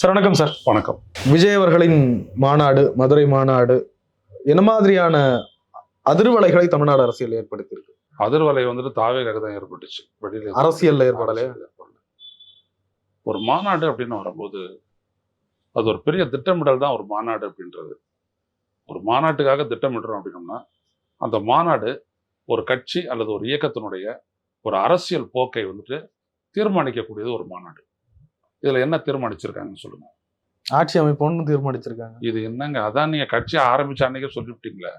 Sir வணக்கம் sir. வணக்கம். விஜய் அவர்களின் மாநாடு மதுரை மாநாடு என்ன மாதிரியான அதிர்வலைகளை தமிழ்நாடு அரசியல் ஏற்படுத்தியிருக்கு? அதிர்வலை வந்துட்டு தாவேக்காக தான் ஏற்பட்டுச்சு. வெளியில? அரசியல்ல ஏற்படல. ஒரு மாநாடு அப்படின்னு வரும்போது அது ஒரு பெரிய திட்டமிடல் தான் ஒரு மாநாடு அப்படின்றது. ஒரு மாநாட்டுக்காக திட்டமிடுறோம் அப்படின்னோம்னா அந்த மாநாடு ஒரு கட்சி அல்லது ஒரு இயக்கத்தினுடைய ஒரு அரசியல் போக்கை வந்துட்டு தீர்மானிக்கக்கூடியது ஒரு மாநாடு. இதுல என்ன தீர்மானிச்சிருக்காங்கன்னு சொல்லுங்க. ஆட்சி அமைப்போம்னு தீர்மானிச்சிருக்காங்க. இது என்னங்க? அதான் நீங்க கட்சி ஆரம்பிச்ச அன்னைக்கே சொல்லிவிட்டீங்களே?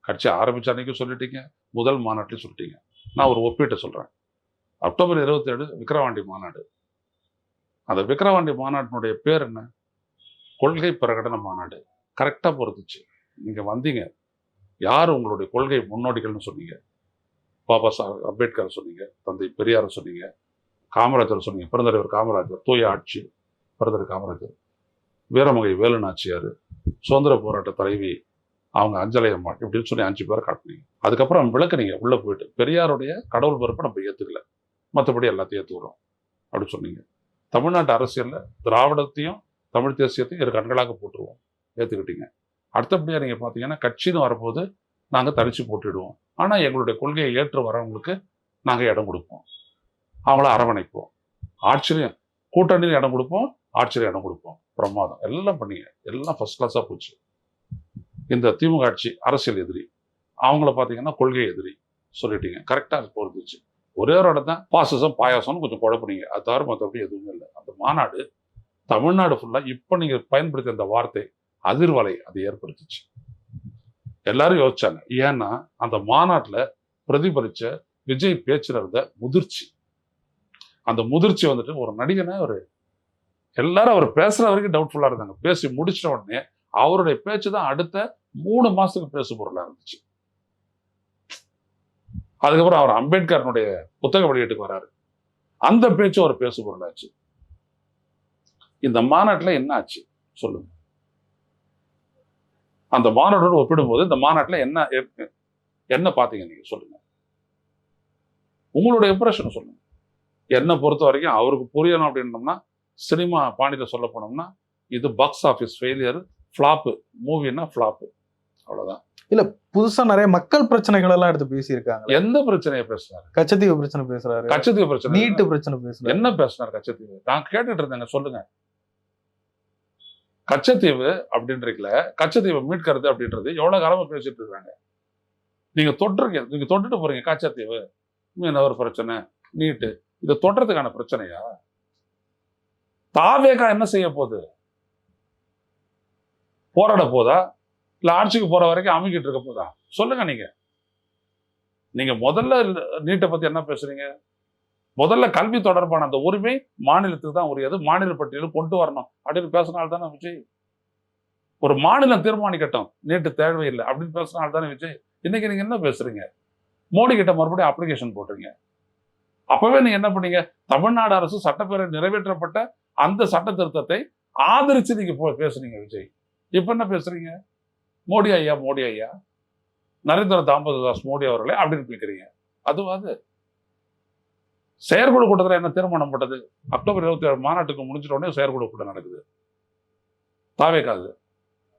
கட்சி ஆரம்பிச்ச அன்னைக்கு சொல்லிட்டீங்க. முதல் மாநாட்டில் சொல்லிட்டீங்க. நான் ஒரு ஒப்பீட்டை சொல்றேன். அக்டோபர் இருபத்தேழு விக்கிரவாண்டி மாநாடு. அந்த விக்கிரவாண்டி மாநாட்டினுடைய பேர் என்ன? கொள்கை பிரகடன மாநாடு. கரெக்டாக பொறுத்துச்சு. நீங்க வந்தீங்க. யார் உங்களுடைய கொள்கை முன்னோடிகள்னு சொன்னீங்க? பாபா சாஹ் அம்பேத்கர் சொன்னீங்க. தந்தை பெரியார் சொன்னீங்க. காமராஜர் சொன்னீங்க. பிறந்தலைவர் காமராஜர் தூய ஆட்சி பிறந்தர் காமராஜர். வீரமகை வேலு நாச்சியார் சுதந்திர போராட்ட தலைவி அவங்க அஞ்சலை அம்மா இப்படின்னு சொல்லி அஞ்சு பேரை காட்டினீங்க. அதுக்கப்புறம் விளக்குனீங்க உள்ளே போயிட்டு. பெரியாருடைய கடவுள் பிறப்பை நம்ம ஏற்றுக்கல மற்றபடி எல்லாத்தையும் ஏத்துக்கிறோம். அப்படின்னு சொன்னீங்க. தமிழ்நாட்டு அரசியலில் திராவிடத்தையும் தமிழ் தேசியத்தையும் இரு கண்களாக போட்டுருவோம். ஏற்றுக்கிட்டீங்க அடுத்தபடியாக நீங்கள் பார்த்தீங்கன்னா கட்சின்னு வரும்போது நாங்கள் தனிச்சு போட்டுடுவோம். ஆனால் எங்களுடைய கொள்கையை ஏற்று வரவங்களுக்கு நாங்கள் இடம் கொடுப்போம். அவங்கள அரவணைப்போம். ஆச்சரியம். கூட்டணியிலும் இடம் கொடுப்போம் ஆட்சியில் இடம் கொடுப்போம். பிரமாதம். எல்லாம் பண்ணிங்க. எல்லாம் ஃபர்ஸ்ட் கிளாஸா போச்சு. இந்த திமுக ஆட்சி அரசியல் எதிரி. அவங்கள பார்த்தீங்கன்னா கொள்கை எதிரி சொல்லிட்டீங்க. கரெக்டாக அது பொறுத்துச்சு ஒரே ஒரு இடம் தான் பாசிசம் பாயாசம்னு கொஞ்சம் குழப்பினீங்க. அது தவிர மற்றபடி எதுவுமே இல்லை. அந்த மாநாடு தமிழ்நாடு ஃபுல்லாக இப்போ நீங்கள் பயன்படுத்திய அந்த வார்த்தை அதிர்வலை அது ஏற்படுத்துச்சு. எல்லாரும் யோசிச்சாங்க. ஏன்னா அந்த மாநாட்டில் பிரதிபலிச்ச விஜய் பேச்சுல இருந்த முதிர்ச்சி. அந்த முதிர்ச்சி வந்துட்டு ஒரு நடிகனை ஒரு எல்லாரும் அவர் பேசுற வரைக்கும் டவுட்ஃபுல்லாக இருந்தாங்க. பேசி முடிச்சிட்ட உடனே அவருடைய பேச்சு தான் அடுத்த மூணு மாசத்துக்கு பேசு பொருளா இருந்துச்சு. அதுக்கப்புறம் அவர் அம்பேத்கரனுடைய புத்தக வெளியீட்டுக்கு வராரு. அந்த பேச்சு ஒரு பேசு பொருளாச்சு. இந்த மாநாட்டுல என்ன ஆச்சு? சொல்லுங்க. அந்த மாநாட்டோடு ஒப்பிடும்போது இந்த மாநாட்டுல என்ன என்ன பாத்தீங்க நீங்க சொல்லுங்க. உங்களுடைய இம்ப்ரெஷன் சொல்லுங்க. என்னை பொறுத்த வரைக்கும் அவருக்கு புரியணும் அப்படின்னோம்னா சினிமா பாணியில சொல்ல போனோம்னா இது பாக்ஸ் ஆஃபீஸ் ஃபெயிலியர் ஃப்ளாப்பு மூவின்னா ஃப்ளாப்பு அவ்வளவுதான். புதுசா நிறைய மக்கள் பிரச்சனைகள் எல்லாம் எடுத்து பேசியிருக்காங்க. எந்த பிரச்சனையை பேசுனாரு கச்சத்தீவு பிரச்சனை பேசுறாரு. கச்சத்தீவு பிரச்சனை நீட்டு பிரச்சனை பேசுறாரு. என்ன பேசினார் கச்சத்தீவு? நான் கேட்டுட்டு இருந்தேங்க சொல்லுங்க. கச்சத்தீவு அப்படின்றீங்கள கச்சத்தீவை மீட்கிறது அப்படின்றது எவ்வளவு காலமா பேசிட்டு இருக்காங்க? நீங்க தொட்டுருங்க நீங்க தொட்டுட்டு போறீங்க கச்சத்தீவு. மீனவர் பிரச்சனை நீட்டு. இதை தொடுறதுக்கான பிரச்சனையா? தாவேகா என்ன செய்ய போகுது? போராட போதா? இல்லை ஆட்சிக்கு போற வரைக்கும் அமைக்கிட்டு இருக்க போதா? சொல்லுங்க நீங்க. நீங்க முதல்ல நீட்டை பத்தி என்ன பேசுறீங்க? முதல்ல கல்வி தொடர்பான அந்த உரிமை மாநிலத்துக்கு தான் உரியது. மாநில பட்டியலில் கொண்டு வரணும். அப்படின்னு பேசினால் தானே விஜய்? ஒரு மாநிலம் தீர்மானிக்கட்டும். நீட்டு தேவையில்லை அப்படின்னு பேசினால் தானே விஜய்? இன்னைக்கு நீங்க என்ன பேசுறீங்க? மோடி கிட்ட மறுபடியும் அப்ளிகேஷன் போடுறீங்க அப்பவே நீங்க என்ன பண்ணீங்க? தமிழ்நாடு அரசு சட்டப்பேரவை நிறைவேற்றப்பட்ட அந்த சட்ட திருத்தத்தை ஆதரிச்சு நீங்க போ- பேசுனீங்க விஜய். இப்ப என்ன பேசுறீங்க? மோடி ஐயா மோடி ஐயா. நரேந்திர தாமோதரதாஸ் மோடி அவர்களே அப்படின்னு கேட்குறீங்க அதுவாது செயற்குழு கூட்டத்தில் என்ன தீர்மானம் பட்டது? அக்டோபர் இருபத்தி ஏழு மாநாட்டுக்கு முடிஞ்சிட்ட உடனே செயற்குழு கூட்டம் நடக்குது. தாவேக்காது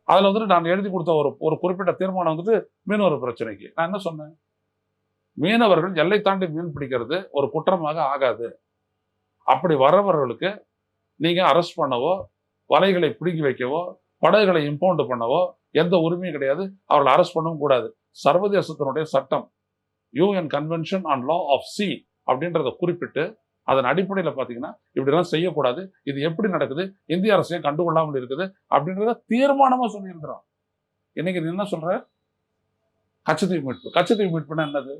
அதில் வந்துட்டு நான் எழுதி கொடுத்த ஒரு ஒரு குறிப்பிட்ட தீர்மானம் வந்துட்டு மீனவர் பிரச்சனைக்கு. நான் என்ன சொன்னேன்? மீனவர்கள் எல்லை தாண்டி மீன் பிடிக்கிறது ஒரு குற்றமாக ஆகாது. அப்படி வரவர்களுக்கு நீங்க அரெஸ்ட் பண்ணவோ வலைகளை பிடுங்கி வைக்கவோ படகுகளை இம்பவுண்ட் பண்ணவோ எந்த உரிமையும் கிடையாது. அவர்களை அரெஸ்ட் பண்ணவும் கூடாது. சர்வதேசத்தினுடைய சட்டம் UN convention on law of sea அப்படின்றத குறிப்பிட்டு அதன் அடிப்படையில் பார்த்தீங்கன்னா இப்படிலாம் செய்யக்கூடாது. இது எப்படி நடக்குது? இந்திய அரசையும் கண்டுகொள்ளாமல் இருக்குது? அப்படின்றத தீர்மானமா சொல்லியிருக்கிறோம். இன்னைக்கு நீ என்ன சொல்ற? கச்சத்தீவு மீட்பு. கச்சத்தீவு மீட்புனா என்னது?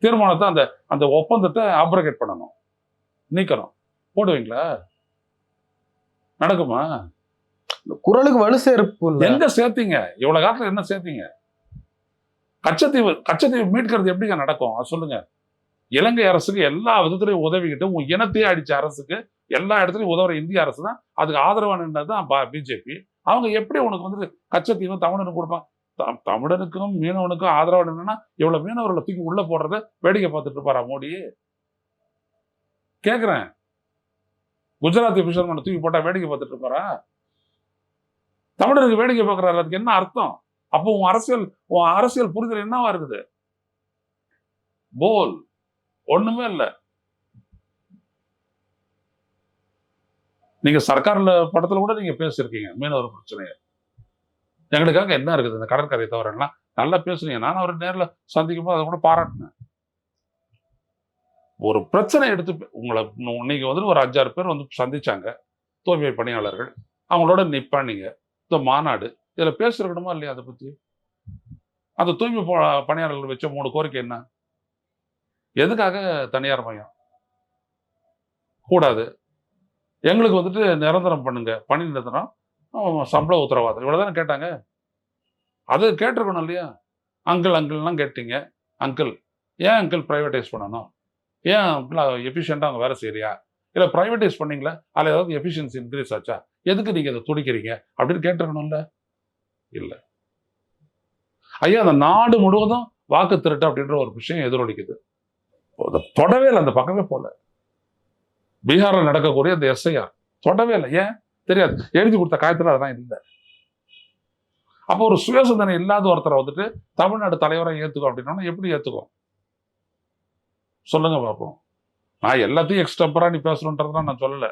தீர்மானத்தை அந்த அந்த ஒப்பந்தத்தை ஆப்ரகேட் பண்ணணும். நீக்கணும். போடுவீங்களா? நடக்குமா? குரலுக்கு வலு சேர்ப்பு எங்க சேர்த்தீங்க? இவ்வளவு காலத்துல என்ன சேர்த்தீங்க? கச்சத்தீவு கச்சத்தீவு மீட்கிறது எப்படிங்க நடக்கும்? சொல்லுங்க. இலங்கை அரசுக்கு எல்லா விதத்திலையும் உதவிக்கிட்டு உன் இனத்தையே அடிச்ச அரசுக்கு எல்லா இடத்துலையும் உதவுற இந்திய அரசு தான். அதுக்கு ஆதரவான தான் பிஜேபி. அவங்க எப்படி உனக்கு வந்து கச்சத்தீவு தமிழனுக்கு கொடுப்பாங்க? த- தமிழனுக்கும் மீனவனுக்கும் ஆதரவு என்னன்னா இவ்வளவு மீனவர்களை தூக்கி உள்ள போடுறத வேடிக்கை பார்த்துட்டு இருப்பாரா மோடி? கேக்குறேன். குஜராத்தி பிஷர்மனை தூக்கி போட்டா வேடிக்கை பார்த்துட்டு இருப்பாரா? தமிழருக்கு வேடிக்கை பார்க்கறாரு அதுக்கு என்ன அர்த்தம்? அப்போ உன் அரசியல் உன் அரசியல் புரிதல் என்னவா இருக்குது? போல். ஒண்ணுமே இல்ல. நீங்க சர்க்கார்ல படத்துல கூட நீங்க பேசியிருக்கீங்க மீனவர் பிரச்சனையை. எங்களுக்காக என்ன இருக்குது? இந்த கடற்கரை தவிரலாம். நல்லா பேசுனீங்க. நான் அவரை நேரில் சந்திக்கும் போது அதை கூட பாராட்டினேன். ஒரு பிரச்சனை எடுத்து உங்களை இன்னைக்கு வந்து ஒரு அஞ்சாறு பேர் வந்து சந்திச்சாங்க. தூய்மை பணியாளர்கள். அவங்களோட நிப்பானீங்க. இந்த மாநாடு. இதில் பேசிருக்கணுமா இல்லையா அதை பற்றி அந்த தூய்மை ப- பணியாளர்கள் வச்ச மூணு கோரிக்கை என்ன? எதுக்காக தனியார் மையம் கூடாது. எங்களுக்கு வந்துட்டு நிரந்தரம் பண்ணுங்க. பணி நிரந்தரம். ஆமா, சம்பள உத்தரவாதம். இவ்வளவுதானே கேட்டாங்க? அது கேட்டிருக்கணும் இல்லையா? அங்கிள் அங்கிள்லாம் கேட்டீங்க. அங்கிள் ஏன் அங்கிள் ப்ரைவேட்டைஸ் பண்ணணும்? ஏன் அங்கிள் எஃபிஷியண்டாக அவங்க வேலை செய்யறியா? இல்லை ப்ரைவேட்டைஸ் பண்ணீங்களா? அதில் ஏதாவது எஃபிஷியன்சி இன்க்ரீஸ் ஆச்சா? எதுக்கு நீங்கள் இதை துடிக்கிறீங்க? அப்படின்னு கேட்டிருக்கணும்ல? இல்லை. ஐயா அந்த நாடு முழுவதும் வாக்கு திருட்டு அப்படின்ற ஒரு விஷயம் எதிரொலிக்குது. தொடவே இல்லை அந்த பக்கமே போல. பீகாரில் நடக்கக்கூடிய அந்த எஸ்ஐஆர் தொடவே இல்லை. ஏன்? தெரியாது. எழுதி கொடுத்த காயத்தில் அதெல்லாம் இல்லை. அப்போ ஒரு சுயசிந்தனை இல்லாத ஒருத்தரை வந்துட்டு தமிழ்நாடு தலைவரை ஏத்துக்கோ அப்படின்னா எப்படி ஏத்துக்கும்? சொல்லுங்க பார்ப்போம் நான் எல்லாத்தையும் எக்ஸ்டம்பரா நீ பேசணுன்றதுலாம் நான் சொல்லல.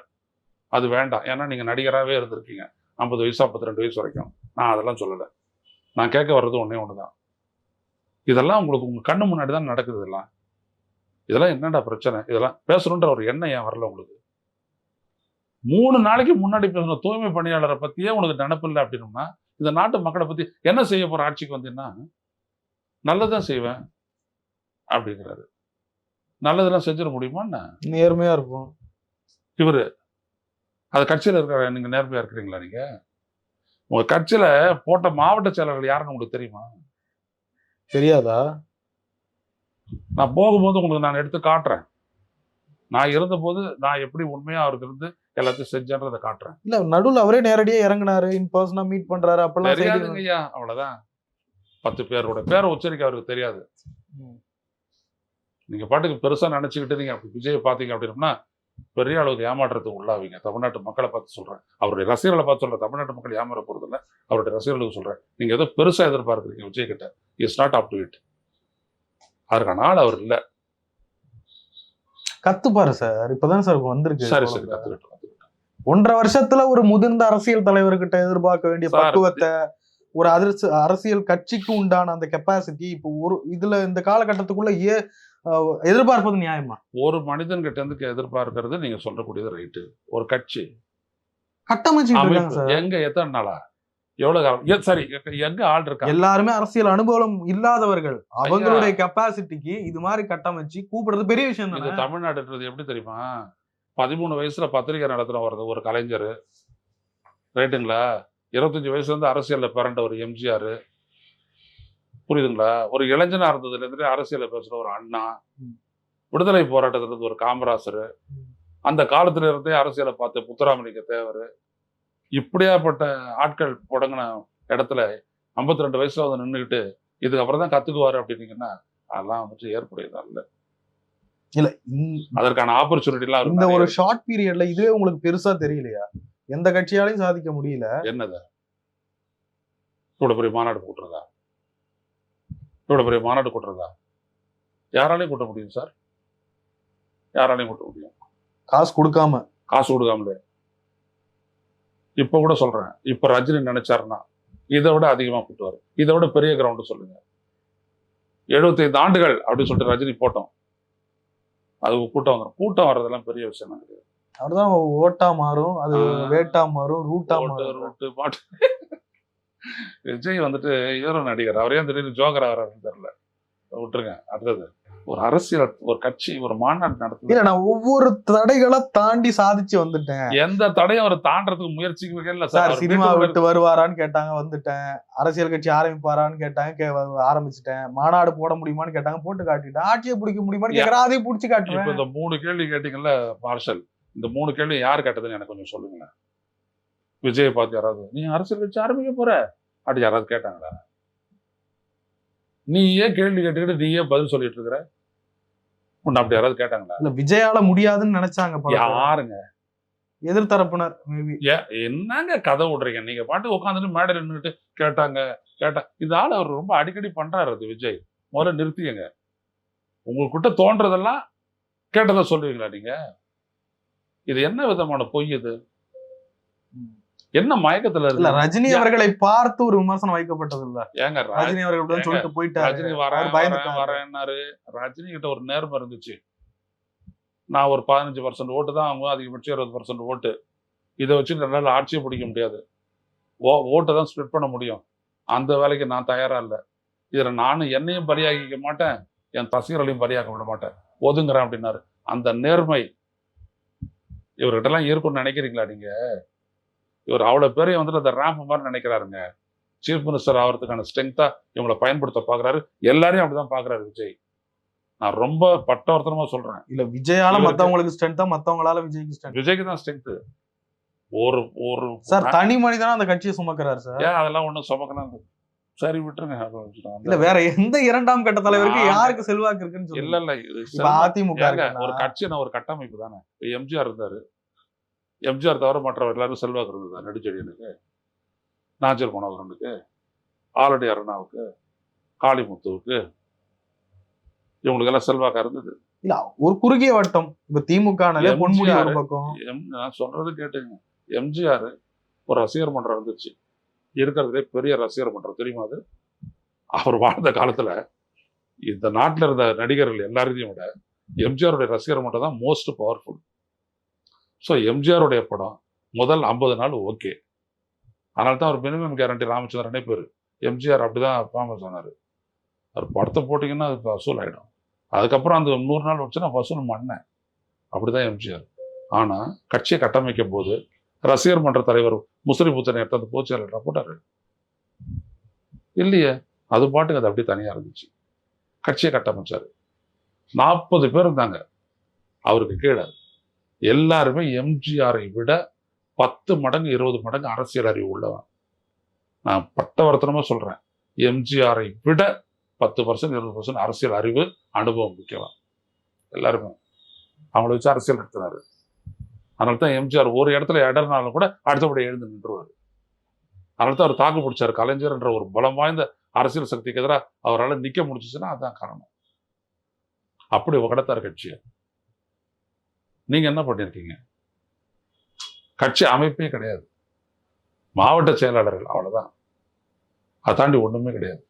அது வேண்டாம். ஏன்னா நீங்க நடிகராகவே இருந்திருக்கீங்க. ஐம்பது வயசு ஐம்பத்தி ரெண்டு வயசு வரைக்கும். நான் அதெல்லாம் சொல்லலை. நான் கேட்க வர்றது ஒன்றே ஒன்று தான் இதெல்லாம் உங்களுக்கு உங்கள் கண்ணு முன்னாடி தான் நடக்குது இதெல்லாம். இதெல்லாம் என்னடா பிரச்சனை? இதெல்லாம் பேசணுன்ற ஒரு எண்ணம் ஏன் வரல உங்களுக்கு? மூணு நாளைக்கு முன்னாடி பேசணும் தூய்மை பணியாளரை பத்தியே உனக்கு நினப்பில்லை அப்படின்னோம்னா இந்த நாட்டு மக்களை பத்தி என்ன செய்ய போற ஆட்சிக்கு வந்தீங்கன்னா நல்லதான் செய்வேன் அப்படிங்கிறாரு. நல்லதெல்லாம் செஞ்சிட முடியுமா என்ன? நேர்மையா இருக்கும் இவரு அது கட்சியில இருக்கிற நீங்க நேர்மையா இருக்கிறீங்களா நீங்க? உங்க கட்சியில போட்ட மாவட்ட செயலர்கள் யாருன்னு உங்களுக்கு தெரியுமா? தெரியாதா? நான் போகும்போது உங்களுக்கு நான் எடுத்து காட்டுறேன். நான் இருந்தபோது நான் எப்படி உண்மையா அவருக்கு இருந்து எல்லாத்தையும் செஞ்சேன்றதை காட்டுறேன். இல்ல நடுவுல அவரே நேரடியா இறங்குனாரு இன் பர்சனா மீட் பண்றாரு அப்பெல்லாம் தெரியாதுங்க ஐயா அவ்வளவுதான். பத்து பேரோட பேரை உச்சரிக்க அவருக்கு தெரியாது. நீங்க பாட்டுக்கு பெருசா நினைச்சுக்கிட்டு நீங்க அப்படி விஜயை பாத்தீங்க அப்படின்னா பெரிய அளவுக்கு ஏமாற்றத்துக்கு உள்ளாவீங்க. தமிழ்நாட்டு மக்களை பார்த்து சொல்றேன். அவருடைய ரசிகர்களை பார்த்து சொல்றேன். தமிழ்நாட்டு மக்கள் ஏமாற போறது இல்ல. அவருடைய ரசிகர்களுக்கு சொல்றேன். நீங்க ஏதோ பெருசா எதிர்பார்க்குறீங்க விஜய் கிட்ட. Is not up to it அதற்கான ஆள் அவர் இல்ல. கத்துப்பாரு சார். இப்பதான் சார் வந்திருக்கு. சரி சரி. கத்துக்கிட்டு கத்துக்கிட்டு. ஒன்றரை வருஷத்துல ஒரு முதிர்ந்த அரசியல் தலைவர்கிட்ட எதிர்பார்க்க வேண்டிய பக்குவத்தை ஒரு அதிர்ச்சி அரசியல் கட்சிக்கு உண்டான அந்த கெப்பாசிட்டி இப்போ ஒரு இதுல இந்த காலகட்டத்துக்குள்ள ஏ எதிர்பார்ப்பது நியாயமா? ஒரு மனிதன் கிட்ட இருந்து எதிர்பார்க்கறது நீங்க சொல்லக்கூடியது ரைட்டு. ஒரு கட்சி. சார். எங்க எத்தனை நாளா? எவ்வளவு காலம்? சரி எங்க- ஆள் இருக்கா எல்லாருமே அரசியல் அனுபவம் இல்லாதவர்கள். அவங்களுடைய கெப்பாசிட்டிக்கு இது மாதிரி கட்டமைச்சு கூப்பிடுறது பெரிய விஷயம் தமிழ்நாடுன்றது எப்படி தெரியுமா? பதிமூணு வயசுல பத்திரிகை நடத்துற வருது ஒரு கலைஞர். ரைட்டுங்களா? இருபத்தஞ்சு வயசுல இருந்து அரசியல்ல பிறண்ட ஒரு எம்ஜிஆர். புரியுதுங்களா? ஒரு இளைஞனா இருந்ததுல இருந்துட்டு அரசியல்ல பேசுற ஒரு அண்ணா. விடுதலை போராட்டத்துல இருந்து ஒரு காமராசர். அந்த காலத்துல இருந்தே அரசியலை பார்த்த முத்துராமலிங்க தேவர். இப்படியாப்பட்ட ஆட்கள் புடங்கின இடத்துல 52 ரெண்டு வயசுல வந்து நின்றுக்கிட்டு இதுக்கப்புறம் தான் கத்துக்குவாரு அப்படின்னீங்கன்னா அதெல்லாம் வந்துட்டு ஏற்புடையதா இல்ல இல்ல அதற்கான ஆப்பர்ச்சுனிட்டி எல்லாம் இந்த ஒரு ஷார்ட் பீரியட்ல இதுவே உங்களுக்கு பெருசா தெரியலையா? எந்த கட்சியாலையும் சாதிக்க முடியல. என்னது? இவ்வளவு பெரிய மாநாடு கூட்டுறதா? இவ்வளவு பெரிய மாநாடு கூட்டுறதா? யாராலையும் கூட்ட முடியும் சார் யாராலையும் கூட்ட முடியும். காசு கொடுக்காம. காசு கொடுக்காமலே. இப்ப கூட சொல்றேன். இப்ப ரஜினி நினைச்சாருன்னா இதை விட அதிகமா கூட்டுவாரு. இதை விட பெரிய கிரவுண்ட் சொல்லுங்க. 75 ஆண்டுகள் அப்படின்னு சொல்லிட்டு ரஜினி போட்டோம். அது கூட்டம் வந்துடும் கூட்டம் வர்றதெல்லாம் பெரிய விஷயம் தான் கிடையாது. அவர்தான் ஓட்டா மாறும் அது. வேட்டா மாறும் ரூட்டா மாறும். ரூட்டு, பாட்டு. விஜய் வந்துட்டு ஹீரோ நடிகர். அவரே திடீர்னு ஜோக்கர் ஆகிறாருன்னு தெரியல. விட்டுருங்க அடுத்தது. ஒரு அரசியல் ஒரு கட்சி ஒரு மாநாடு நடத்துது. இல்ல நான் ஒவ்வொரு தடைகளை தாண்டி சாதிச்சு வந்துட்டேன். எந்த தடையும் அவர் தாண்டறதுக்கு முயற்சிக்கவே இல்லை சார் சினிமா விட்டு வருவாரான்னு கேட்டாங்க வந்துட்டேன். அரசியல் கட்சி ஆரம்பிப்பாரான்னு கேட்டாங்க ஆரம்பிச்சிட்டேன். மாநாடு போட முடியுமான்னு கேட்டாங்க போட்டு காட்டிட்டேன். ஆட்சியை பிடிக்க முடியுமான்னு கேக்குறேன் அதையும் பிடிச்சி காட்டுவேன். இந்த மூணு கேள்வி கேட்டீங்கல்ல மார்ஷல் இந்த மூணு கேள்வி யார் கேட்டதுன்னு எனக்கு கொஞ்சம் சொல்லுங்களேன். விஜயை பார்த்து யாராவது நீ அரசியல் கட்சி ஆரம்பிக்க போற? அப்படி யாராவது கேட்டாங்களா? நீ ஏன் கேள்வி கேட்டுக்கிட்டு நீ ஏன் பதில் சொல்லிட்டு இருக்கிற? உன்னை அப்படி யாராவது கேட்டாங்களா? இல்ல விஜயால முடியாதுன்னு நினைச்சாங்க. யாருங்க? எதிர்த்தரப்பினர் என்னங்க கதை விடுறீங்க? நீங்க பாட்டு உட்காந்துட்டு மேடையில் நின்றுட்டு கேட்டாங்க கேட்டா இந்த ஆள் அவர் ரொம்ப அடிக்கடி பண்றாரு அது விஜய். முதல்ல நிறுத்தியங்க உங்ககிட்ட தோன்றதெல்லாம் கேட்டதை சொல்லுவீங்களா நீங்க? இது என்ன விதமான பொய் இது? என்ன மயக்கத்துல இருக்கு ரஜினி அவர்களை பார்த்து ஒரு விமர்சனம் வைக்கப்பட்டது இல்ல ஏங்க ரஜினி அவர்கள் சொல்லிட்டு போயிட்டாரு. ரஜினி வரேன். வரேன்னாரு. ரஜினி கிட்ட ஒரு நேர்மை இருந்துச்சு. நான் ஒரு பதினஞ்சு பர்சன்ட் ஓட்டு தான் அவங்க அதிகபட்சம் இருபது பர்சன்ட் ஓட்டு. இதை வச்சு ரெண்டாவது ஆட்சியை பிடிக்க முடியாது. ஓ ஓட்டை தான் ஸ்ப்ளிட் பண்ண முடியும். அந்த வேலைக்கு நான் தயாரா இல்லை. இதுல நானும் என்னையும் பலியாக்கிக்க மாட்டேன் என் ரசிகர்களையும் பலியாக்க விட மாட்டேன். ஒதுங்குறேன் அப்படின்னாரு. அந்த நேர்மை இவர்கிட்ட எல்லாம் இருக்கும்னு நினைக்கிறீங்களா நீங்க? இவர் அவ்வளவு பேரையும் வந்துட்டு அந்த ரேம்ப் மாதிரி நினைக்கிறாருங்க. சீஃப் மினிஸ்டர் ஆகிறதுக்கான ஸ்ட்ரென்த்தா இவங்களை பயன்படுத்த பாக்குறாரு. எல்லாரையும் அப்படிதான் பாக்குறாரு விஜய். நான் ரொம்ப பட்டவர்த்தனமா சொல்றேன். இல்ல விஜயால மத்தவங்களுக்கு ஸ்ட்ரென்த்தா மத்தவங்களால விஜய்க்கு ஸ்ட்ரென்த் விஜய்க்கு தான் ஸ்ட்ரென்த் ஒரு ஒரு சார் தனி மனிதனா அந்த கட்சியை சுமக்கிறாரு சார்? ஏன் அதெல்லாம் ஒண்ணும் சுமக்கலாம் சரி விட்டுருங்க. இல்ல வேற எந்த இரண்டாம் கட்ட தலைவருக்கு யாருக்கு செல்வாக்கு இருக்குன்னு இல்ல இல்ல அதிமுக ஒரு கட்சினா ஒரு கட்டமைப்பு தானே. எம்ஜிஆர் இருந்தாரு. எம்ஜிஆர் தவிர மற்றவர் எல்லாரும் செல்வாக்கு இருந்ததா. நெடுச்செழியனுக்கு நாச்சர் மனோகரனுக்கு ஆலடி அருணாவுக்கு காளிமுத்துவுக்கு இவங்களுக்கு எல்லாம் செல்வாக்கா இருந்தது. இல்ல ஒரு குறுகிய வட்டம். இப்ப திமுக பொன்முடி ஒரு பக்கம். நான் சொல்றது கேட்டுங்க. எம்ஜிஆர் ஒரு ரசிகர் மன்றம் இருந்துச்சு. இருக்கிறதுலே பெரிய ரசிகர் மன்றம். தெரியுமா அது? அவர் வாழ்ந்த காலத்துல இந்த நாட்டுல இருந்த நடிகர்கள் எல்லாரையும் விட எம்ஜிஆருடைய ரசிகர் மன்றம் தான் மோஸ்ட் பவர்ஃபுல் ஸோ எம்ஜிஆருடைய படம் முதல் ஐம்பது நாள் ஓகே அதனால தான் அவர் மினிமம் கேரண்டி ராமச்சந்திரனே பேர் எம்ஜிஆர் அப்படிதான் ஃபேமஸ் ஆனார் அவர் படத்தை போட்டிங்கன்னா அது வசூல் ஆகிடும் அதுக்கப்புறம் அந்த நூறு நாள் வச்சுன்னா வசூல் மண்ணேன் அப்படிதான் எம்ஜிஆர் ஆனா கட்சியை கட்டமைக்கும் போது ரசிகர் மன்ற தலைவர் முஸ்லி புத்தனை எடுத்து அந்த போச்சியாளர் போட்டாரு. இல்லையே அது பாட்டுக்கு அது அப்படியே தனியா இருந்துச்சு. கட்சியை கட்டமைச்சாரு. நாற்பது பேர் இருந்தாங்க. அவருக்கு கீழே. எல்லாருமே எம்ஜிஆரை விட பத்து மடங்கு இருபது மடங்கு அரசியல் அறிவு உள்ளவன். நான் பட்டவர்த்தனமாக சொல்றேன். எம்ஜிஆரை விட பத்து பர்சன்ட் இருபது பர்சன்ட் அரசியல் அறிவு அனுபவம் முக்கியம் எல்லாருமே அவங்கள வச்சு அரசியல் நடத்தினார். அதனால தான் எம்ஜிஆர் ஒரு இடத்துல இடர்னாலும் கூட அடுத்தபடி எழுந்து நின்றுவார். அதனால தான் அவர் தாக்கு பிடிச்சார். கலைஞர் என்ற ஒரு பலம் வாய்ந்த அரசியல் சக்திக்கு எதிராக அவரால் நிற்க முடிச்சுச்சுன்னா அதுதான் காரணம். அப்படி உகடத்தார் கட்சியை. நீங்க என்ன பண்ணிருக்கீங்க? கட்சி அமைப்பே கிடையாது. மாவட்ட செயலாளர்கள் அவ்வளவுதான். அதை தாண்டி ஒண்ணுமே கிடையாது.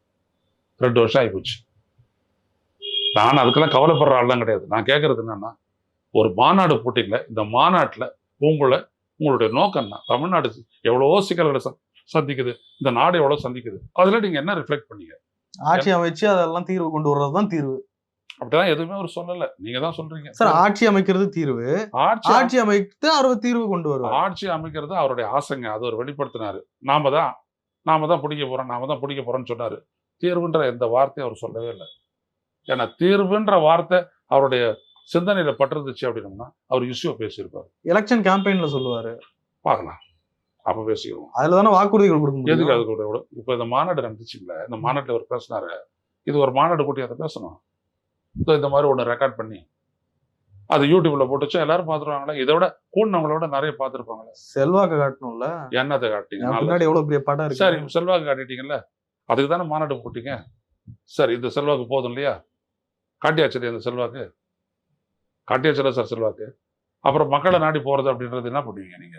ரெண்டு வருஷம் ஆகிப்போச்சு நான் அதுக்கெல்லாம் கவலைப்படுற ஆள்லாம் கிடையாது. நான் கேட்கறது என்னன்னா ஒரு மாநாடு போட்டிங்கள இந்த மாநாட்டுல உங்களை உங்களுடைய நோக்கம் என்ன? தமிழ்நாடு எவ்வளவோ சிக்கல்களை ச- சந்திக்குது. இந்த நாடு எவ்வளவு சந்திக்குது. அதுல நீங்க என்ன ரிஃப்ளெக்ட் பண்ணீங்க? ஆட்சி அமைச்சு அதெல்லாம் தீர்வு கொண்டு வர்றதுதான் தீர்வு. அப்படிதான் எதுவுமே அவர் சொல்லல. நீங்க தான் சொல்றீங்க. சார் ஆட்சி அமைக்கிறது தீர்வு. ஆட்சி ஆட்சி அமைத்து அவர் தீர்வு கொண்டு வருவார். ஆட்சி அமைக்கிறது அவருடைய ஆசைங்க. அது அவர் வெளிப்படுத்தினாரு. நாம தான் நாம தான் பிடிக்க போறோம் நாம தான் பிடிக்க போறோம்னு சொன்னாரு. தீர்வுன்ற எந்த வார்த்தையும் அவர் சொல்லவே இல்லை. ஏன்னா தீர்வுன்ற வார்த்தை அவருடைய சிந்தனையில பட்டிருந்துச்சு அப்படின்னம்னா அவர் இஷ்யூ பேசியிருப்பார். எலெக்ஷன் கேம்பெயின்ல சொல்லுவாரு. பார்க்கலாம். அப்ப பேசிக்கிறோம் அதுல தானே வாக்குறுதிகள் கொடுக்க எதுக்கு அது கூட இப்போ இந்த மாநாடு நடந்துச்சுங்களே இந்த மாநாட்டில் அவர் பேசினாரு. இது ஒரு மாநாடு கூட்டி அதை பேசணும். இதோ இந்த மாதிரி ஒன்று ரெக்கார்ட் பண்ணி அது யூடியூப்ல போட்டுச்சா எல்லாரும் பார்த்துருவாங்களே. இதை விட கூடினவங்களோட நிறைய பார்த்துருப்பாங்களே. செல்வாக்கு காட்டணும்ல? என்னத்தை காட்டிங்க? பின்னாடி எவ்வளவு பெரிய படம் இருக்கு? சரி செல்வாக்கு காட்டிட்டீங்கல்ல. அதுக்கு தானே மாநாடு போட்டீங்க? சரி இந்த செல்வாக்கு போதும் இல்லையா? காட்டியாச்சு இல்லையா இந்த செல்வாக்கு? காட்டியாச்சுல சார் செல்வாக்கு? அப்புறம் மக்களை நாடி போறது அப்படின்றது என்ன பண்ணுவீங்க நீங்க?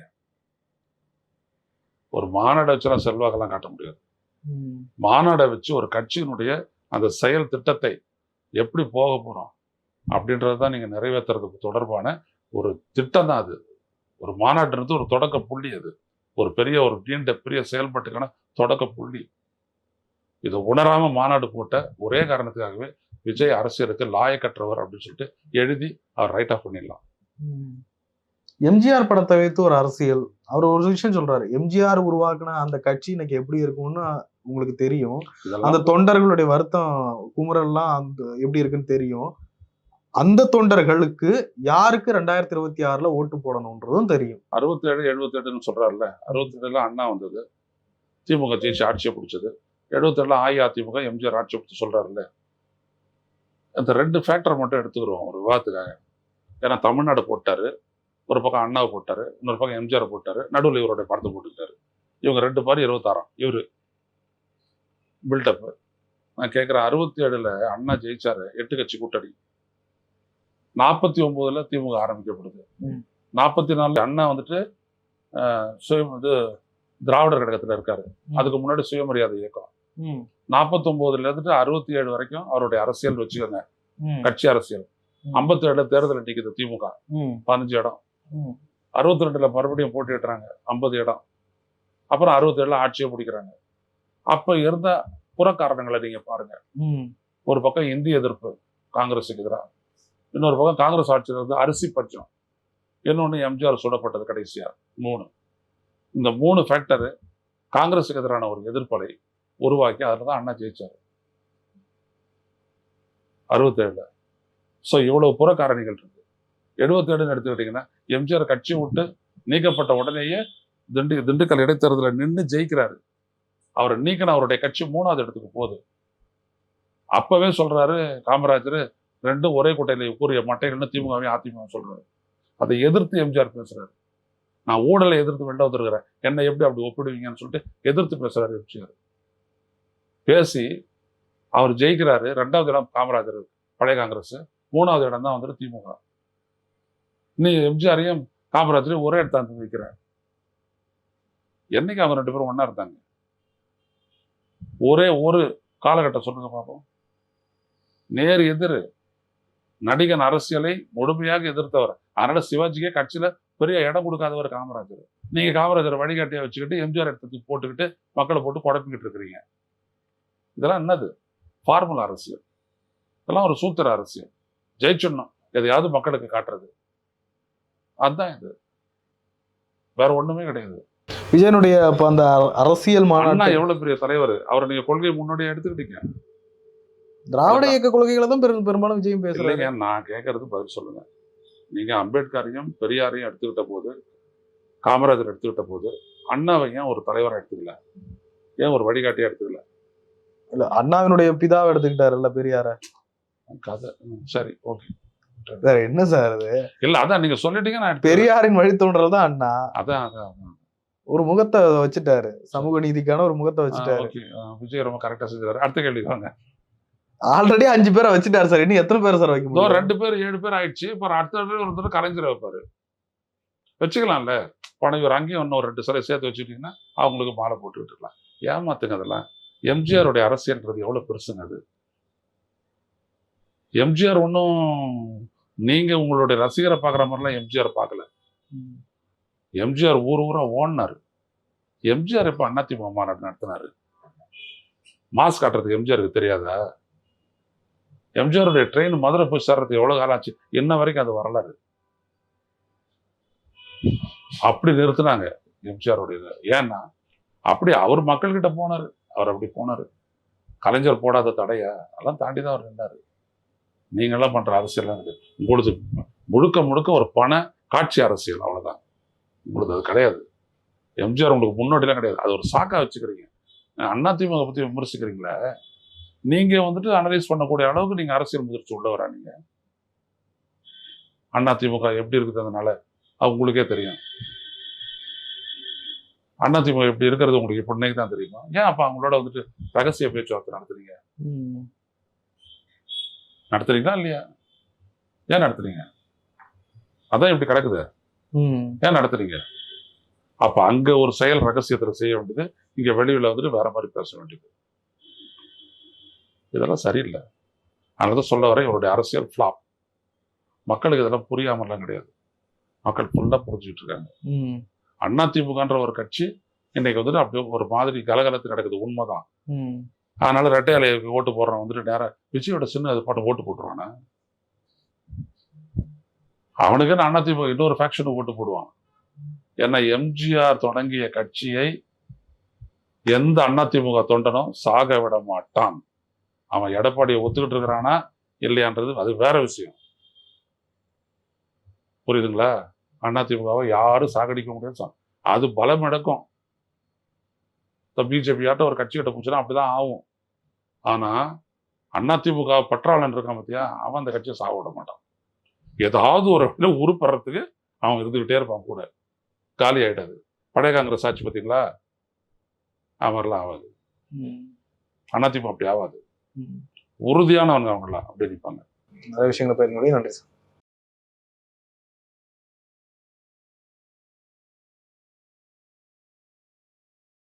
ஒரு மாநாடை வச்சுலாம் செல்வாக்கெல்லாம் காட்ட முடியாது. மாநாடை வச்சு ஒரு கட்சியினுடைய அந்த செயல் திட்டத்தை எப்படி போக போகிறோம் அப்படின்றது தான் நீங்க நிறைவேற்றுறதுக்கு தொடர்பான ஒரு திட்டம் தான் அது. ஒரு மாநாட்டுன்றது ஒரு தொடக்க புள்ளி அது. ஒரு பெரிய ஒரு நீண்ட பெரிய செயல்பாட்டுக்கான தொடக்க புள்ளி. இதை உணராம மாநாடு போட்ட ஒரே காரணத்துக்காகவே விஜய் அரசியலுக்கு லாயக்கற்றவர் அப்படின்னு சொல்லிட்டு எழுதி அவர் ரைட் ஆஃப் பண்ணிடலாம். எம்ஜிஆர் படத்தை வைத்து ஒரு அரசியல். அவர் ஒரு விஷயம் சொல்றாரு. எம்ஜிஆர் உருவாக்குன அந்த கட்சி இன்னைக்கு எப்படி இருக்கும்னு உங்களுக்கு தெரியும். அந்த தொண்டர்களுடைய வருத்தம் குமுறல்லாம் அந்த எப்படி இருக்குன்னு தெரியும். அந்த தொண்டர்களுக்கு யாருக்கு ரெண்டாயிரத்தி இருபத்தி ஆறுல ஓட்டு போடணும்ன்றதும் தெரியும். அறுபத்தேழு எழுபத்தெட்டுன்னு சொல்றாருல்ல. அறுபத்தேழுல அண்ணா வந்தது. திமுக ஜெயிச்சு ஆட்சியை பிடிச்சது. எழுபத்தேழுல அஇஅதிமுக எம்ஜிஆர் ஆட்சி பிடிச்சி சொல்றாருல்ல. அந்த ரெண்டு ஃபேக்டர் மட்டும் எடுத்துக்கிறோம். ஒரு விவாதத்துக்காக. ஏன்னா தமிழ்நாடு போட்டாரு. ஒரு பக்கம் அண்ணாவை போட்டாரு. இன்னொரு பக்கம் எம்ஜிஆர் போட்டாரு. நடுவில் இவருடைய படத்தை போட்டுக்கிட்டாரு. இவங்க ரெண்டு பேரும் இருபத்தாறாம். இவரு பில்டப் நான் கேட்குறேன் அறுபத்தி ஏழுல அண்ணா ஜெயிச்சாரு. எட்டு கட்சி கூட்டணி. நாற்பத்தி ஒன்பதுல திமுக ஆரம்பிக்கப்படுது. நாற்பத்தி நாலுல அண்ணா வந்துட்டு ஆஹ், சுய இது திராவிடர் கழகத்துல இருக்காரு. அதுக்கு முன்னாடி சுயமரியாதை இயக்கம். ம், நாற்பத்தொன்பதுல இருந்துட்டு அறுபத்தி ஏழு வரைக்கும் அவருடைய அரசியல் வச்சுக்கோங்க. கட்சி அரசியல். ஐம்பத்தி ஏழுல தேர்தல் நிக்குது திமுக. பதினஞ்சு இடம். அறுபத்தி ரெண்டுல மறுபடியும் போட்டிடுறாங்க ஐம்பது இடம். அப்புறம் அறுபத்தி ஏழுல ஆட்சியை பிடிக்கிறாங்க. அப்ப இருந்த புறக்காரணங்களை நீங்க பாருங்க. ஒரு பக்கம் இந்திய எதிர்ப்பு காங்கிரஸுக்கு எதிராக இன்னொரு பக்கம் காங்கிரஸ் ஆட்சியில் இருந்து அரிசி பஞ்சம். இன்னொன்று எம்ஜிஆர் சுடப்பட்டது கடைசியா மூணு. இந்த மூணு ஃபேக்டரு காங்கிரஸுக்கு எதிரான ஒரு எதிர்ப்பலை உருவாக்கி அதில் தான் அண்ணா ஜெயிச்சார். அறுபத்தேழுல. ஸோ இவ்வளவு புறக்காரணிகள் இருக்கு. எழுபத்தேழுன்னு எடுத்துக்கிட்டிங்கன்னா எம்ஜிஆர் கட்சி விட்டு நீக்கப்பட்ட உடனேயே திண்டு திண்டுக்கல் இடைத்தேர்தலில் நின்று ஜெயிக்கிறாரு. அவரை நீக்கின அவருடைய கட்சி மூணாவது இடத்துக்கு போகுது. அப்பவே சொல்றாரு காமராஜர் ரெண்டும் ஒரே கோட்டையில கூறிய மட்டைகள்னு திமுகவையும் அதிமுக சொல்றாரு. அதை எதிர்த்து எம்ஜிஆர் பேசுறாரு. நான் ஊழலை எதிர்த்து வெளில வந்திருக்கிறேன். என்னை எப்படி அப்படி ஒப்பிடுவீங்கன்னு சொல்லிட்டு எதிர்த்து பேசுறாரு எம்ஜிஆர். பேசி அவர் ஜெயிக்கிறாரு. ரெண்டாவது இடம் காமராஜர் பழைய காங்கிரஸ். மூணாவது இடம் தான் வந்துட்டு திமுக. நீ எம்ஜிஆரையும் காமராஜரையும் ஒரே இடத்தாந்து வைக்கிறார் என்னைக்கு அவங்க ரெண்டு பேரும் ஒன்னா இருந்தாங்க? ஒரே ஒரு காலகட்டம் சொல்லுங்க பார்ப்போம் நேர் எதிர் நடிகன் அரசியலை முழுமையாக எதிர்த்தவர். அதனால சிவாஜிக்கே கட்சியில பெரிய இடம் கொடுக்காதவர் காமராஜர். நீங்க காமராஜர் வழிகாட்டியா வச்சுக்கிட்டு எம்ஜிஆர் இடத்துக்கு போட்டுக்கிட்டு மக்களை போட்டு குழப்பிக்கிட்டு இருக்கிறீங்க. இதெல்லாம் என்னது? ஃபார்முலா அரசியல். இதெல்லாம் ஒரு சூத்திர அரசியல். ஜெயிச்சிடணும். எதையாவது மக்களுக்கு காட்டுறது. அதுதான் இது. வேற ஒண்ணுமே கிடையாது. விஜயனுடைய இப்ப அந்த அர- அரசியல் மாநாடு எவ்வளவு பெரிய தலைவர்? அவரை நீங்க கொள்கை முன்னோடியா எடுத்துக்கிட்டீங்க. திராவிட இயக்க கொள்கைகளை தான் பெரும் பெரும்பாலும் விஜயம் பேசுறாரு. இல்லைங்க நான் கேட்கறது பதில் சொல்லுங்க. நீங்க அம்பேத்கரையும் பெரியாரையும் எடுத்துக்கிட்ட போது காமராஜர் எடுத்துக்கிட்ட போது அண்ணாவையும் ஒரு தலைவரை எடுத்துக்கல? ஏன் ஒரு வழிகாட்டியா எடுத்துக்கல? இல்ல அண்ணாவினுடைய பிதாவை எடுத்துக்கிட்டாருல்ல பெரியார. கதை. சரி ஓகே. சார் என்ன சார் இது இல்ல அதான் நீங்க சொல்லிட்டீங்க நான். பெரியாரின் வழித்தோன்றல் தான் அண்ணா. அதான் அதான் அதான். ஒரு முகத்தை வச்சுட்டாரு. சமூக நீதிக்கான ஒரு முகத்தை வச்சுட்டாரு. விஜய் ரொம்ப கரெக்டா செஞ்சாரு அடுத்த கேள்வி வாங்க. ஆல்ரெடி அஞ்சு பேரை வச்சுட்டாரு சார். இன்னும் எத்தனை பேரை சார் வைக்க முடியும்? ரெண்டு பேர் ஏழு பேர் ஆயிடுச்சு. இப்போ அடுத்த தடவை ஒருத்தர் கலைஞரை வைப்பாரு. வச்சுக்கலாம்ல. பணம் இவர் அங்கேயும் இன்னும் ரெண்டு சிலை சேர்த்து வச்சுக்கிட்டீங்கன்னா அவங்களுக்கு மாலை போட்டு விட்டுக்கலாம் ஏமாத்துங்க அதெல்லாம். எம்ஜிஆருடைய அரசியல்ன்றது எவ்வளவு பெருசுங்க அது. எம்ஜிஆர் ஒன்றும் நீங்க உங்களுடைய ரசிகரை பார்க்குற மாதிரிலாம் எம்ஜிஆர் பார்க்கல. ம். எம்ஜிஆர் ஊர் ஊரா ஓடினாரு. எம்ஜிஆர் இப்போ அதிமுக மாநாடு நடத்தினாரு. மாஸ் காட்டுறதுக்கு எம்ஜிஆருக்கு தெரியாதா? எம்ஜிஆருடைய ட்ரெயின் மதுரை போய் சேர்றதுக்கு எவ்வளவு காலம் ஆச்சு? இன்ன வரைக்கும் அது வரலாறு. அப்படி நிறுத்தினாங்க எம்ஜிஆருடைய ஏன்னா அப்படி அவர் மக்கள்கிட்ட போனாரு. அவர் அப்படி போனாரு. கலைஞர் போடாத தடையா? அதெல்லாம் தாண்டி தான் அவர் நின்றார் நீங்களாம் பண்ற அரசியல் இருக்கு முழுக்க முழுக்க ஒரு பண காட்சி அரசியல் அவ்வளோதான் உங்களுக்கு அது கிடையாது. எம்ஜிஆர் உங்களுக்கு முன்னோடிலாம் கிடையாது. அது ஒரு சாக்கா வச்சுக்கிறீங்க. அண்ணா திமுக பத்தி விமர்சிக்கிறீங்களே நீங்க வந்துட்டு அனலைஸ் பண்ணக்கூடிய அளவுக்கு நீங்க அரசியல் முதிர்ச்சி உள்ளவரா நீங்க? அண்ணா திமுக எப்படி இருக்குது அதனால? அது உங்களுக்கே தெரியும். அண்ணா திமுக எப்படி இருக்கிறது உங்களுக்கு இப்போ இன்னைக்கு தான் தெரியுமா? ஏன் அப்ப அவங்களோட வந்துட்டு ரகசிய பேச்சுவார்த்தை நடத்துறீங்க. நடத்துறீங்களா இல்லையா? ஏன் நடத்துறீங்க? அதான் இப்படி கிடக்குது. ஏன் நடத்துறீங்க? அப்ப அங்க ஒரு செயல் ரகசியத்துல செய்ய வேண்டியது இங்க வெளியில வந்துட்டு வேற மாதிரி பேச வேண்டியது. இதெல்லாம் சரியில்லை. அதனால சொல்ல வர இவருடைய அரசியல் ஃபிளாப் மக்களுக்கு இதெல்லாம் புரியாமலாம் கிடையாது. மக்கள் ஃபுல்லா புரிஞ்சுட்டு இருக்காங்க. அண்ணா திமுகன்ற ஒரு கட்சி இன்னைக்கு வந்துட்டு அப்படியே ஒரு மாதிரி கலகலத்து நடக்குது. உண்மைதான். அதனால ரெட்டை இலைக்கு ஓட்டு போடுறவன் வந்துட்டு நேரா விஜயோட சின்ன அது பாட்டு ஓட்டு போட்டுருவானா. அவனுக்கு அண்ணா திமுக இன்னொரு ஃபேக்ஷனுக்கு ஓட்டு போடுவான். ஏன்னா எம்ஜிஆர் தொடங்கிய கட்சியை எந்த அண்ணா திமுக தொண்டனும் சாக விட மாட்டான். அவன் எடப்பாடியை ஒத்துக்கிட்டு இருக்கிறானா இல்லையான்றது அது வேற விஷயம். புரியுதுங்களா? அண்ணா யாரும் சாகடிக்க முடியாது. அது பலம் எடுக்கும். இந்த பிஜேபி ஆட்ட ஒரு கட்சி கிட்ட போச்சுன்னா அப்படிதான் ஆகும். ஆனா அதிமுக பற்றாளன் இருக்கான் பார்த்தியா அவன் அந்த கட்சியை சாக விட மாட்டான். ஏதாவது ஒரு இடத்துல உருப்படுறதுக்கு அவன் இருந்துகிட்டே இருப்பான் கூட. காலி ஆயிட்டாது. பழைய காங்கிரஸ் ஆட்சி பார்த்தீங்களா? அது மாதிரிலாம் ஆகாது ம். அதிமுக அப்படி ஆகாது ம். உறுதியானவங்க அவங்களாம் அப்படி நிற்பாங்க நிறைய விஷயங்களை பயிர் நன்றி சார்.